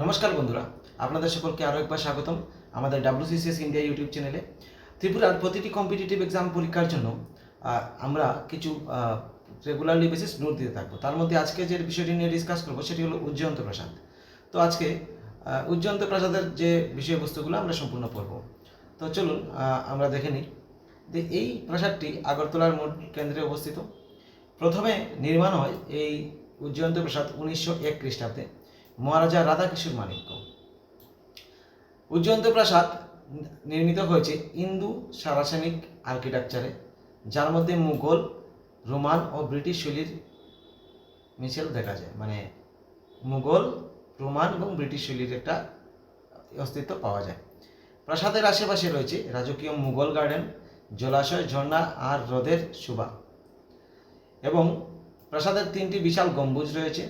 নমস্কার বন্ধুরা, আপনাদের সকলকে আরও একবার স্বাগতম আমাদের ডাব্লিউসিসিএস ইন্ডিয়া ইউটিউব চ্যানেলে ত্রিপুরার প্রতিটি কম্পিটিটিভ এক্সাম পরীক্ষার জন্য আমরা কিছু রেগুলারলি বেসিস নোট দিতে থাকব। তার মধ্যে আজকে যে বিষয়টি নিয়ে ডিসকাস করব, সেটি হলো উজ্জয়ন্ত প্রসাদ। তো আজকে উজ্জয়ন্ত প্রসাদের যে বিষয়বস্তুগুলো আমরা সম্পূর্ণ পড়ব। তো চলুন আমরা দেখে নিই যে এই প্রাসাদটি আগরতলার মোট কেন্দ্রে অবস্থিত। প্রথমে নির্মাণ হয় এই উজ্জয়ন্ত প্রসাদ উনিশশো এক খ্রিস্টাব্দে। মহারাজা রাধাকিশোর মাণিক্য। উজ্জয়ন্ত প্রাসাদ নির্মিত হয়েছে ইন্দু সারাসানিক আর্কিটেকচারে, যার মধ্যে মুঘল, রোমান ও ব্রিটিশ শৈলীর মিশেল দেখা যায়। মানে মুঘল, রোমান এবং ব্রিটিশ শৈলীর একটা অস্তিত্ব পাওয়া যায়। প্রাসাদের আশেপাশে রয়েছে রাজকীয় মুঘল গার্ডেন, জলাশয়, ঝর্ণা আর হ্রদের শোভা এবং প্রাসাদের তিনটি বিশাল গম্বুজ রয়েছে।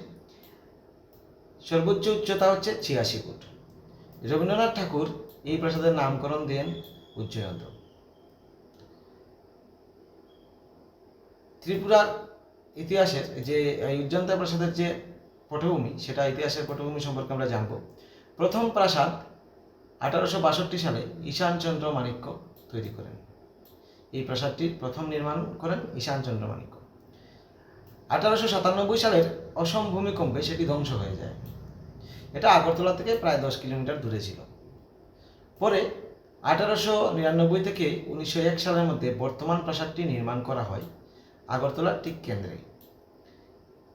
সর্বোচ্চ উচ্চতা হচ্ছে ছিয়াশি ফুট। রবীন্দ্রনাথ ঠাকুর এই প্রাসাদের নামকরণ দেন উজ্জয়ন্ত। ত্রিপুরার ইতিহাসের যে উজ্জয়ন্ত প্রাসাদের যে পটভূমি, সেটা ইতিহাসের পটভূমি সম্পর্কে আমরা জানব। প্রথম প্রাসাদ আঠারোশো বাষট্টি সালে ঈশানচন্দ্র মাণিক্য তৈরি করেন। এই প্রাসাদটির প্রথম নির্মাণ করেন ঈশানচন্দ্র মাণিক্য। আঠারোশো সাতানব্বই সালের অসম ভূমিকম্পে সেটি ধ্বংস হয়ে যায়। এটা আগরতলা থেকে প্রায় দশ কিলোমিটার দূরে ছিল। পরে আঠারোশো নিরানব্বই থেকে উনিশশো এক সালের মধ্যে বর্তমান প্রাসাদটি নির্মাণ করা হয় আগরতলার ঠিক কেন্দ্রে।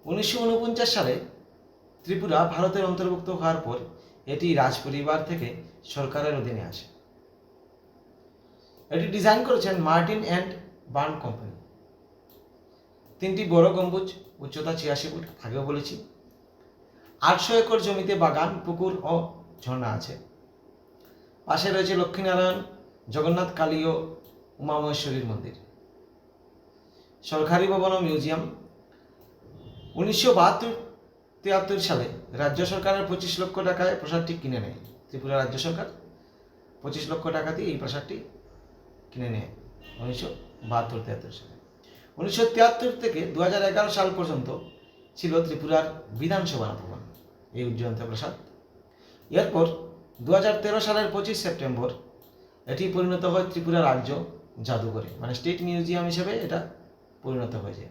উনিশশো উনপঞ্চাশ সালে ত্রিপুরা ভারতের অন্তর্ভুক্ত হওয়ার পর এটি রাজপরিবার থেকে সরকারের অধীনে আসে। এটি ডিজাইন করেছেন মার্টিন অ্যান্ড বার্ন কোম্পানি। তিনটি বড় গম্বুজ, উচ্চতা ছিয়াশি ফুট, আগেও বলেছি আটশো একর জমিতে বাগান, পুকুর ও ঝর্ণা আছে। পাশে রয়েছে লক্ষ্মীনারায়ণ, জগন্নাথ কালী ও উমামহেশ্বরীর মন্দির। সরকারি ভবন ও মিউজিয়াম। উনিশশো বাহাত্তর তিয়াত্তর সালে রাজ্য সরকারের পঁচিশ লক্ষ টাকায় প্রাসাদটি কিনে নেয়। ত্রিপুরা রাজ্য সরকার পঁচিশ লক্ষ টাকা দিয়ে এই প্রাসাদটি কিনে নেয় উনিশশো বাহাত্তর তিয়াত্তর সালে। উনিশশো তিয়াত্তর থেকে দু সাল পর্যন্ত ছিল ত্রিপুরার বিধানসভা ভবন। এই উজ্জয়ন্ত প্রাসাদ। এরপর দু সালের পঁচিশ সেপ্টেম্বর এটি পরিণত হয় ত্রিপুরা রাজ্য জাদুঘরে। মানে স্টেট মিউজিয়াম হিসেবে এটা পরিণত হয়েছে।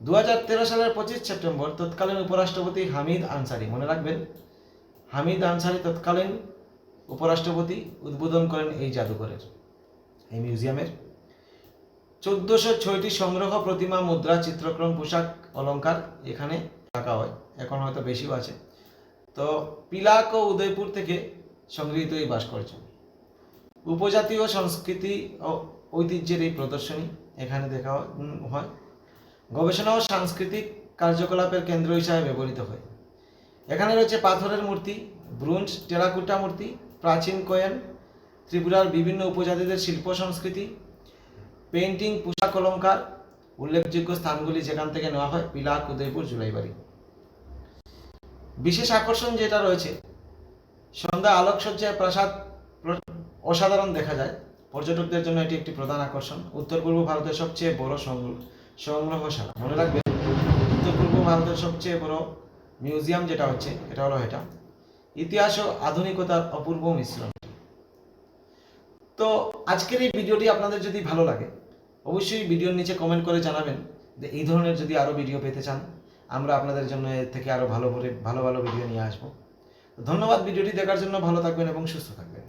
দু সালের পঁচিশ সেপ্টেম্বর তৎকালীন উপরাষ্ট্রপতি হামিদ আনসারি, মনে রাখবেন, হামিদ আনসারি তৎকালীন উপরাষ্ট্রপতি উদ্বোধন করেন এই জাদুঘরের, এই মিউজিয়ামের। চোদ্দোশো ছয়টি সংগ্রহ প্রতিমা, মুদ্রা চিত্রকরণ পোশাক, অলংকার এখানে রাখা হয়, এখন হয়তো বেশিও আছে। তো পিলাক ও উদয়পুর থেকে সংগৃহীত এই ভাস্কর্য। উপজাতীয় সংস্কৃতি ও ঐতিহ্যের এই প্রদর্শনী এখানে দেখা হয়। গবেষণা ও সাংস্কৃতিক কার্যকলাপের কেন্দ্র হিসাবে ব্যবহৃত হয়। এখানে রয়েছে পাথরের মূর্তি, ব্রোঞ্জ, টেরাকুটা মূর্তি, প্রাচীন কয়েন, ত্রিপুরার বিভিন্ন উপজাতিদের শিল্প সংস্কৃতি পেন্টিং পোশাক অলঙ্কার উল্লেখযোগ্য স্থানগুলি যেখান থেকে নেওয়া হয় পিলাক উদয়পুর, জুলাইবাড়ি। বিশেষ আকর্ষণ যেটা রয়েছে, সন্ধ্যা আলোকসজ্জায় প্রাসাদ অসাধারণ দেখা যায়। পর্যটকদের জন্য এটি একটি প্রধান আকর্ষণ। উত্তর পূর্ব ভারতের সবচেয়ে বড় সংগ্র- সংগ্রহশালা। মনে রাখবেন, উত্তর পূর্ব ভারতের সবচেয়ে বড় মিউজিয়াম যেটা হচ্ছে, এটা হলো এটা। ইতিহাস ও আধুনিকতার অপূর্ব মিশ্রণ। তো আজকের এই ভিডিওটি আপনাদের যদি ভালো লাগে অবশ্যই ভিডিওর নিচে কমেন্ট করে জানাবেন যে এই ধরনের যদি আরও ভিডিও পেতে চান, আমরা আপনাদের জন্য এর থেকে আরও ভালো করে, ভালো ভালো ভিডিও নিয়ে আসব। ধন্যবাদ ভিডিওটি দেখার জন্য, ভালো থাকবেন এবং সুস্থ থাকবেন।